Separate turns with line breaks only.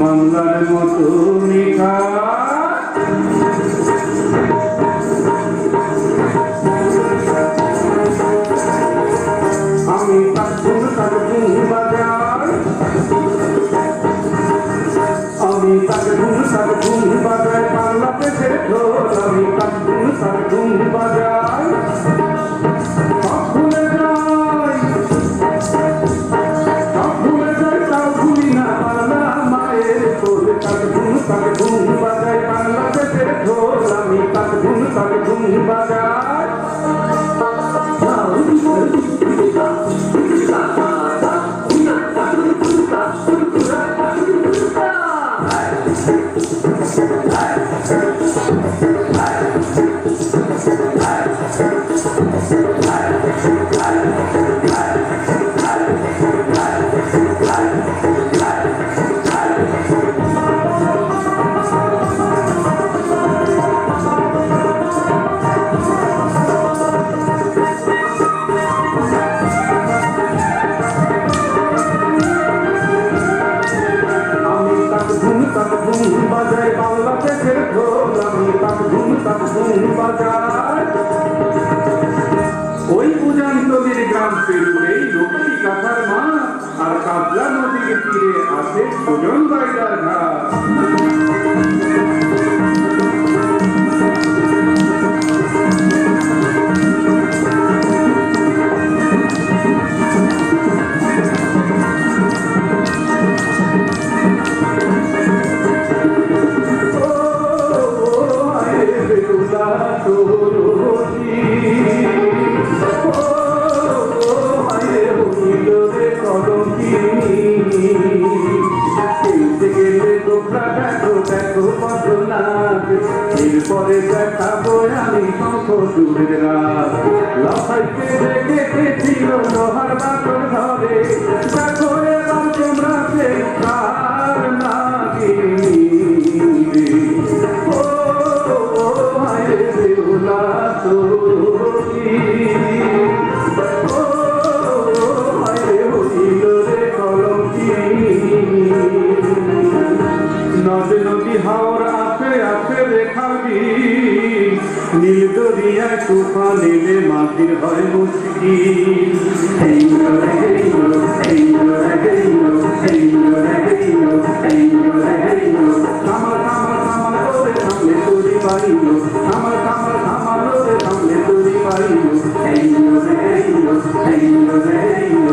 বাংলার মতো নিখা আমি তাকুন বাজার। আমি বাজাই বাংলাদেশের ঢোল আমি তাক ধুম তাক ধুম বাজাই। পেরুলেই লক্ষ্মী কাঁথার মা আর কাবলা নদীর তীরে আছে সুজন বাইদার ঘাট। কত নাচ এরপরে দেখাবো আমি শঙ্খ দূরের রাত। লাফাইতে দেখেছিল লোহার বাকর দেখো এবার তোমরা সে কার নাগিনী ও হায় বেহুলা তোরি নীল দরিয়ায় তুফান এলে মাটির হয় মুশকিল এই রে হেইলো, এই রে হেইলো,